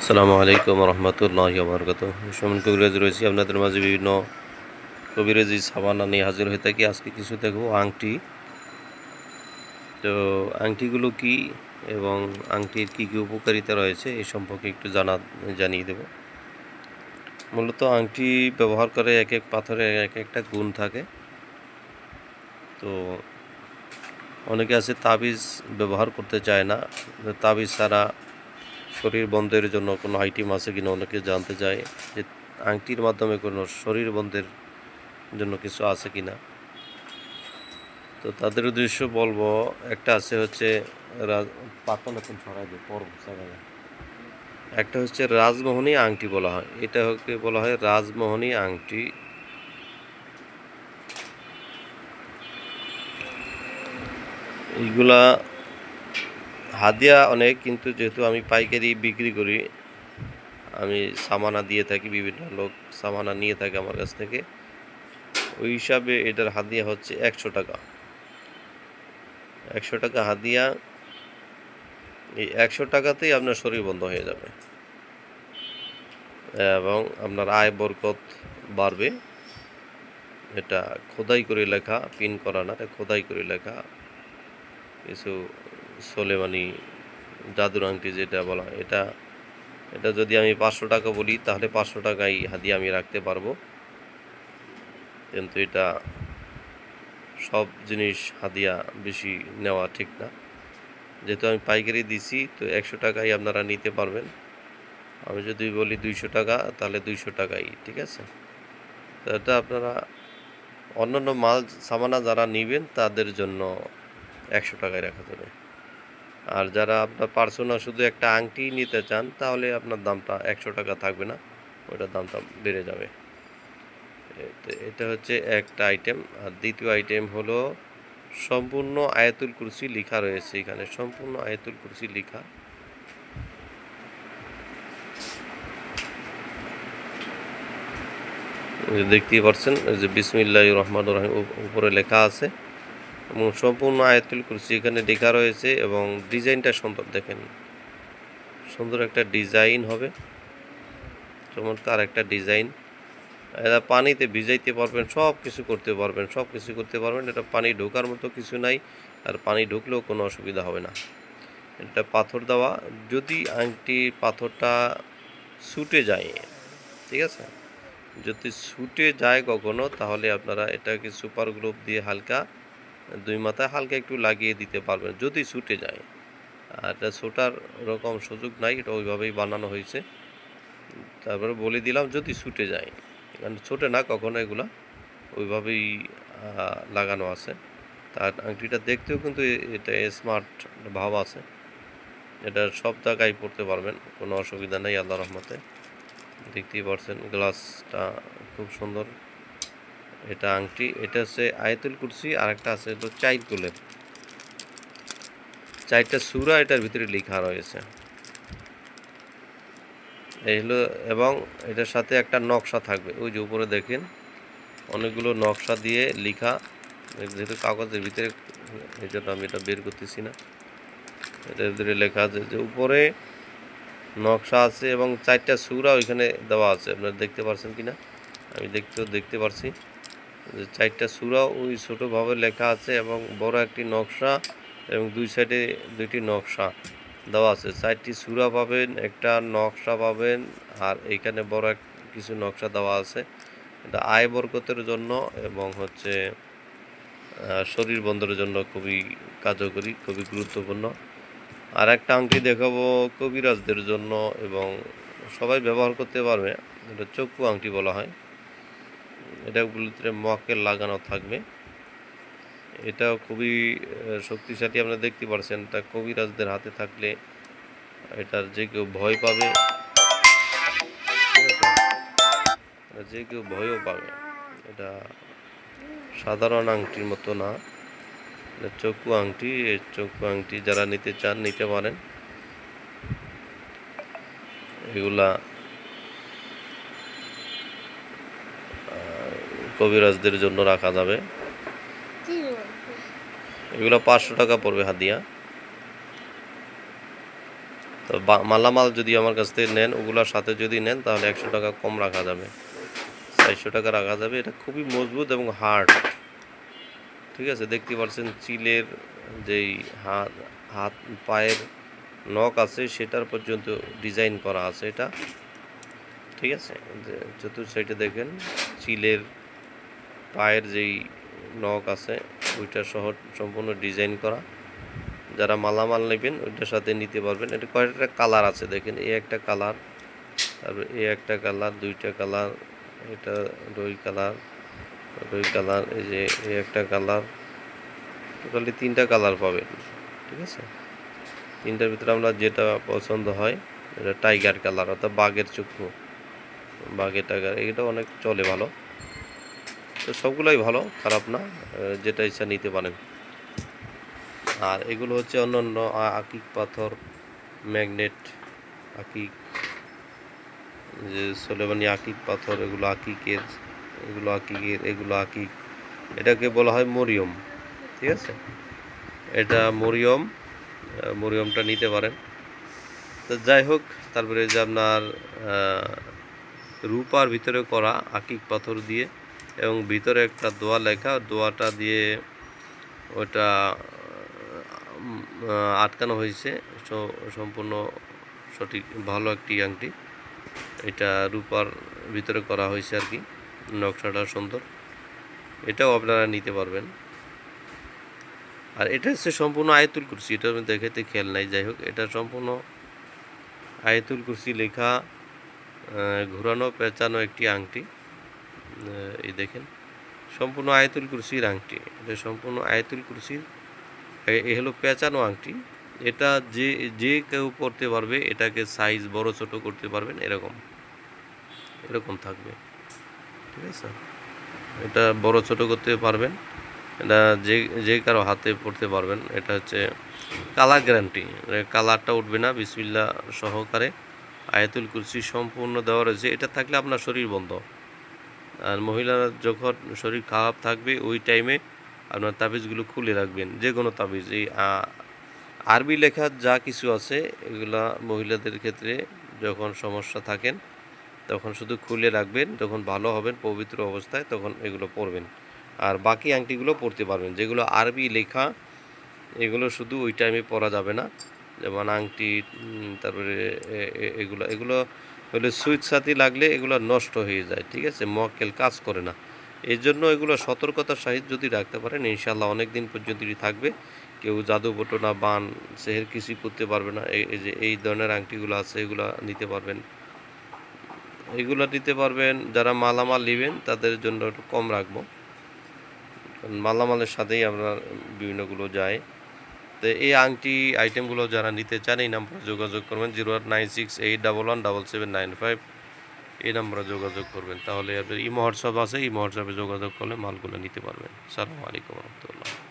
আসসালামু আলাইকুম রহমতুল্লাহ বরকত সুমন কবিরাজ রয়েছি। আপনাদের মাঝে বিভিন্ন কবিরাজি সাবানা নিয়ে হাজির হয়ে থাকি। আজকে কিছু দেখব আংটি। তো আংটিগুলো কি এবং আংটির কী কী উপকারিতা রয়েছে এই সম্পর্কে একটু জানা, জানিয়ে দেব। মূলত আংটি ব্যবহার করে এক এক পাথরের এক একটা গুণ থাকে। তো অনেকে আছে তাবিজ ব্যবহার করতে চায় না। তাবিজ ছাড়া শরীর বন্ধের জন্য কোনো আইটেম আছে কিনা অনেকে জানতে চায় যে আংটির মাধ্যমে কোনো শরীর বন্ধের জন্য কিছু আছে কিনা। তো তাদের উদ্দেশ্য বলব, একটা আছে হচ্ছে পাতন এখন ছড়াই দেয় ছাড়াই একটা হচ্ছে রাজমোহনী আংটি বলা হয়। এটা হচ্ছে বলা হয় রাজমোহনী আংটি। এইগুলা হাদিয়া অনেক, কিন্তু যেহেতু আমি পাইকারি বিক্রি করি, আমি সামানা দিয়ে থাকি, বিভিন্ন লোক সামানা নিয়ে থাকে আমার কাছ থেকে। ওই হিসাবে এটার হাদিয়া হচ্ছে একশো টাকা। একশো টাকা হাদিয়া এই একশো টাকাতেই আপনার শরীর বন্ধ হয়ে যাবে। এবং আপনার আয় বরকত বাড়বে। এটা খোদাই করে লেখা, পিন করা না খোদাই করে লেখা। কিছু সোলেমানি জাদুর আংটি যেটা বলা এটা এটা যদি আমি পাঁচশো টাকা বলি, তাহলে পাঁচশো টাকাই হাদিয়া আমি রাখতে পারব। কিন্তু এটা সব জিনিস হাদিয়া বেশি নেওয়া ঠিক না। যেহেতু আমি পাইকারি দিছি, তো একশো টাকাই আপনারা নিতে পারবেন। আমি যদি বলি দুইশো টাকা, তাহলে দুইশো টাকাই, ঠিক আছে? তো এটা আপনারা অন্যান্য মাল, সামানা যারা নেবেন, তাদের জন্য একশো টাকায় রাখা যাবে। আর যারা আপনার পার্সোনাল শুধু একটা আংটি নিতে চান, তাহলে আপনার দামটা একশো টাকা থাকবে না। ওটার দামটা বেড়ে যাবে। এটা হচ্ছে একটা আইটেম আর দ্বিতীয় আইটেম হলো সম্পূর্ণ আয়াতুল কুরসি লেখা রয়েছে এখানে। সম্পূর্ণ আয়াতুল কুরসি লেখা। দেখতেই পারছেন যে বিসমিল্লাহ রহমান রহিম, উপরে লেখা আছে। এবং সম্পূর্ণ আয়াতুল কুরসি এখানে লেখা রয়েছে এবং ডিজাইনটা সুন্দর দেখেন। সুন্দর একটা ডিজাইন হবে। চমৎকার একটা ডিজাইন। এটা পানিতে ভিজাইতে পারবেন সব কিছু করতে পারবেন সব কিছু করতে পারবেন। এটা পানি ঢোকার মতো কিছু নাই, আর পানি ঢুকলেও কোনো অসুবিধা হবে না। এটা পাথর দেওয়া। যদি আংটি পাথরটা ছুটে যায়, ঠিক আছে? যদি ছুটে যায় কখনো, তাহলে আপনারা এটাকে সুপার গ্লোভ দিয়ে হালকা দুই মাথায় হালকা একটু লাগিয়ে দিতে পারবেন, যদি ছুটে যায়। আর এটা ছোটার রকম সুযোগ নাই, এটা ওইভাবেই বানানো হয়েছে। তারপরে বলে দিলাম, যদি ছুটে যায়। কারণ ছোটে না, কখনো এগুলা ওইভাবেই লাগানো আছে। তার আংটিটা দেখতেও কিন্তু এটা স্মার্ট ভাব আছে। এটা সব জায়গায় পড়তে পারবেন, কোনো অসুবিধা নেই আল্লাহ রহমতে। দেখতেই পারছেন গ্লাসটা খুব সুন্দর। এটা আংটি, এটা হচ্ছে আয়তুল কুরসি আর একটা আছে হলো চাইর কুলের। চারটা সুরা এটার ভিতরে লেখা রয়েছে। এই হলো, এবং এটার সাথে একটা নকশা থাকবে। ওই যে উপরে দেখেন, অনেকগুলো নকশা দিয়ে লেখা। যেহেতু কাগজের ভিতরে এই জন্য আমি এটা বের করতেছি না। এটার ভিতরে লেখা আছে যে উপরে নকশা আছে এবং চারটা সুরা ওইখানে দেওয়া আছে। আপনারা দেখতে পারছেন কি না আমি দেখতেও দেখতে পারছি। চারটা সুরা, ওই ছোটোভাবে লেখা আছে এবং বড় একটি নকশা এবং দুই সাইডে দুইটি নকশা দেওয়া আছে। চারটি সুরা পাবেন, একটা নকশা পাবেন আর এইখানে বড় এক কিছু নকশা দেওয়া আছে। এটা আয় বরকতের জন্য এবং হচ্ছে শরীর বন্ধের জন্য খুবই কার্যকরী, খুবই গুরুত্বপূর্ণ। আর একটা আংটি দেখাবো কবিরাজদের জন্য এবং সবাই ব্যবহার করতে পারবে, এটা চক্ষু আংটি বলা হয়। এটাগুলোতে মকের লাগানো থাকবে। এটাও খুবই শক্তিশালী আপনারা দেখতে পাচ্ছেন এটা কবিরাজদের হাতে থাকলে এটার যে কেউ ভয় পাবে। যে কেউ ভয়ও পাবে। এটা সাধারণ আংটির মতো না। চক্ষু আংটি। চক্ষু আংটি যারা নিতে চান, নিতে পারেন। এগুলা কবিরাজদের জন্য রাখা যাবে। এগুলো পাঁচশো টাকা পড়বে হাদিয়া। তো মালামাল যদি আমার কাছ থেকে নেন ওগুলোর সাথে যদি নেন তাহলে একশো টাকা কম রাখা যাবে। চারশো টাকা রাখা যাবে। এটা খুবই মজবুত এবং হার্ড। ঠিক আছে? দেখতে পাচ্ছেন চিলের যেই হাত হাত পায়ের নখ আছে সেটার পর্যন্ত ডিজাইন করা আছে এটা। ঠিক আছে? চতুর্থ সাইডে দেখেন চিলের পায়ের যেই নখ আছে ওইটা সহ সম্পূর্ণ ডিজাইন করা। যারা মালামাল নেবেন, ওইটার সাথে নিতে পারবেন। এটা কয়েকটা কালার আছে, দেখেন, এই একটা কালার, তারপর এই একটা কালার, দুইটা কালার, এটা রই কালার রই কালার, এই যে এই একটা কালার। টোটালি তিনটা কালার পাবেন, ঠিক আছে? তিনটার ভিতরে আমরা যেটা পছন্দ হয়, এটা টাইগার কালার, অর্থাৎ বাঘের চক্ষু। বাঘের টাইগার এটা অনেক চলে ভালো। তো সবগুলোই ভালো, খারাপ না যেটা ইচ্ছা নিতে পারেন। আর এগুলো হচ্ছে অন্য অন্য আকিক পাথর, ম্যাগনেট আকিক, যে সোলেমানি আকিক পাথর, এগুলো আকিকের এগুলো আকিকের, এগুলো আকিক, এটাকে বলা হয় মরিয়ম, ঠিক আছে? এটা মরিয়ম মরিয়মটা নিতে পারেন। তো যাই হোক, তারপরে যে আপনার রূপার ভিতরে করা আকিক পাথর দিয়ে এবং ভিতরে একটা দোয়া লেখা, দোয়াটা দিয়ে ওটা আটকানো হয়েছে। সম্পূর্ণ সঠিক, ভালো একটি আংটি। এটা রূপার ভিতরে করা হয়েছে আর কি, নকশাটা সুন্দর। এটাও আপনারা নিতে পারবেন। আর এটা হচ্ছে সম্পূর্ণ আয়তুল কুরসি, এটা আমি দেখাতে খেয়াল নাই, যাই হোক। এটা সম্পূর্ণ আয়তুল কুরসি লেখা ঘোরানো, পেঁচানো একটি আংটি। এই দেখেন, সম্পূর্ণ আয়তুল কুরসির আংটি। এটা সম্পূর্ণ আয়তুল কুরসির, এ- হলো পেঁচানো আংটি। এটা যে যে কেউ পড়তে পারবে, এটাকে সাইজ বড় ছোট করতে পারবেন, এরকম। এরকম থাকবে। ঠিক আছে? এটা বড় ছোট করতে পারবেন, এটা যে যে কারও হাতে পড়তে পারবেন, এটা হচ্ছে কালার গ্যারান্টি কালারটা উঠবে না বিসমিল্লা সহকারে আয়াতুল কুরসি সম্পূর্ণ দেওয়া রয়েছে। এটা থাকলে আপনার শরীর বন্ধ। আর মহিলারা যখন শরীর খারাপ থাকবে, ওই টাইমে আপনার তাবিজগুলো খুলে রাখবেন যে কোনো তাবিজ। এই আরবি লেখা যা কিছু আছে, এগুলা মহিলাদের ক্ষেত্রে যখন সমস্যা থাকেন, তখন শুধু খুলে রাখবেন, যখন ভালো হবেন, পবিত্র অবস্থায় তখন এগুলো পরবেন আর বাকি আংটিগুলো পরতে পারবেন, যেগুলো আরবি লেখা, এগুলো শুধু ওই টাইমে পরা যাবে না। যেমন আংটি তারপরে এগুলো এগুলো হলে সুইচ সাথী লাগলে এগুলো নষ্ট হয়ে যায়, ঠিক আছে? মক্কেল কাজ করে না। এই জন্য এগুলো সতর্কতার সহিত যদি রাখতে পারেন ইনশাল্লাহ অনেক দিন পর্যন্ত থাকবে। কেউ জাদু বটনা বান, সেহের কিছু করতে পারবে না। এই যে, এই ধরনের আংটিগুলো আছে, এগুলো নিতে পারবেন। এগুলো নিতে পারবেন, যারা মালামাল নেবেন, তাদের জন্য একটু কম রাখব। মালামালের সাথেই আমরা বিভিন্নগুলো যায় তো এই আংটি আইটেমগুলো যারা নিতে চান, এই নাম্বারে যোগাযোগ করবেন জিরো আট nine six eight double one double seven nine five এই নাম্বারে যোগাযোগ করবেন, তাহলে আপনার ই মহোৎসব আছে এই মহোৎসবে যোগাযোগ করলে মালগুলো নিতে পারবেন। সালামু আলাইকুম রহমতুল্লাহ।